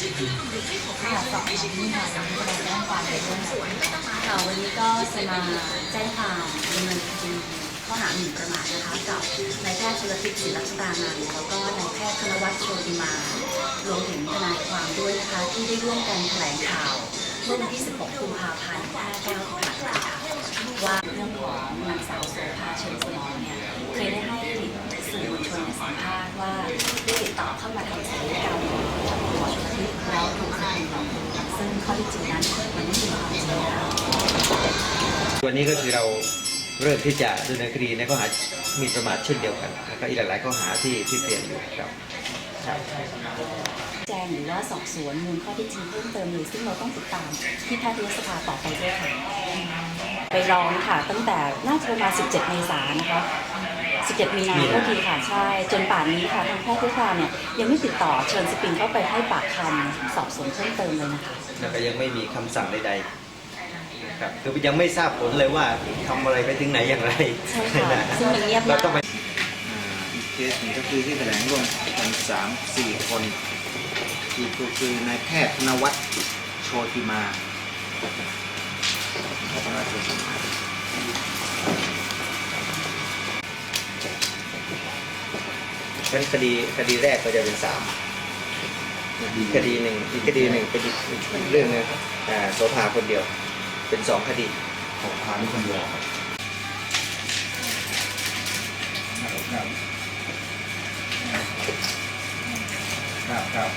ค่ะสอบถามนี่ค่ะวันนี้ก็ได้แจ้งความในเรื่องค่ะวันนี้ก็จะมาแจ้งความดำเนินคดีข้อหาหมิ่นประมาทนะคะกับนายแพทย์ชลทิศศิลปตานันท์แล้วก็นายแพทย์ธนวัฒน์โชติมารวมถึงทนายความด้วยนะคะที่ได้ร่วมกันแถลงข่าวเมื่อวันที่ 16 กุมภาพันธ์ 59ที่ผ่านมาค่ะว่าเรื่องของนางสาวโสภาเชิญสมองเนี่ยเคยได้ให้สื่อมวลชนสัมภาษณ์ว่าได้ติดต่อเข้ามาทำศัลยกรรมกับหมอชลทิศแล้วถูกฆ่าหลอกซึ่งข้อที่จริงนั้นมันไม่มีความจริงค่ะ วันนี้ก็คือเราเริ่มที่จะดำเนินคดีในข้อหามีประมาทเช่นเดียวกันแล้วก็อีกหลาย ๆ ข้อหาที่ที่เตรียมอยู่ครับแจ้งหรือว่าสอบสวนมูลข้อเที่จริงเพิ่มเติมเลยซึ่งเราต้องติดตามที่แพทยสภาต่อไปด้วยค่ะไปร้องค่ะ ตั้งแต่น่าจะประมาณ 17 เมษายนนะคะ 17 มีนามีนาโทษทีค่ะใช่ จนป่านนี้ค่ะทางแพทยสภาเนี่ยยังไม่ติดต่อเชิญสปริงเข้าไปให้ปากคำสอบสวนเพิ่มเติมเลยนะคะแล้วก็ยังไม่มีคำสั่งใดๆ ครับคือยังไม่ทราบผลเลยว่าทำอะไรไปถึงไหนอย่างไรใช่ค่ะ นะซึ่งมันเงียบเรามากต้องไป อ่าอีกเคสหนึ่งก็คือที่แถลงร่วมกันสามสี่คนอีกก็คือนายแพทย์ธนวัฒน์โชติมาธนวัฒน์โชติมาชั้นคดีคดีแรกก็จะเป็นสามอีกคดีหนึ่งอีกคดีหนึ่งเป็นอีกอีกเรื่องหนึงอ่าโสภาคนเดียว เป็นสองคดีของพานุคนเดียวครับครับครับ